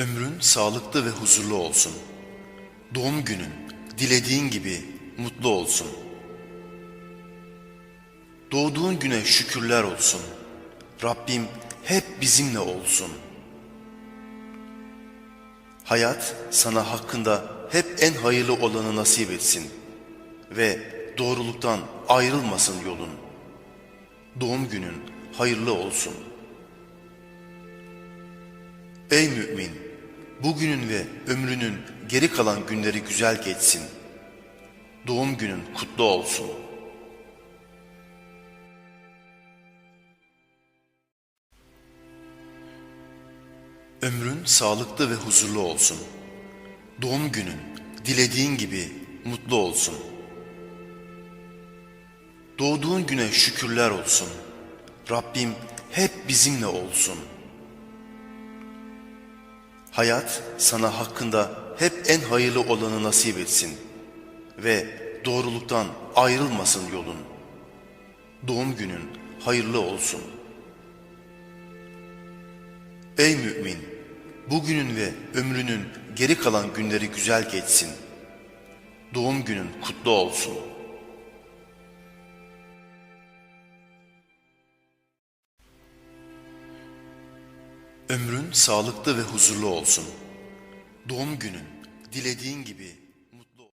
Ömrün sağlıklı ve huzurlu olsun. Doğum günün dilediğin gibi mutlu olsun. Doğduğun güne şükürler olsun. Rabbim hep bizimle olsun. Hayat sana hakkında hep en hayırlı olanı nasip etsin ve doğruluktan ayrılmasın yolun. Doğum günün hayırlı olsun. Ey mümin! Bugünün ve ömrünün geri kalan günleri güzel geçsin. Doğum günün kutlu olsun. Ömrün sağlıklı ve huzurlu olsun. Doğum günün dilediğin gibi mutlu olsun. Doğduğun güne şükürler olsun. Rabbim hep bizimle olsun. Hayat sana hakkında hep en hayırlı olanı nasip etsin ve doğruluktan ayrılmasın yolun. Doğum günün hayırlı olsun. Ey mümin! Bugünün ve ömrünün geri kalan günleri güzel geçsin. Doğum günün kutlu olsun. Ömrün sağlıklı ve huzurlu olsun. Doğum günün dilediğin gibi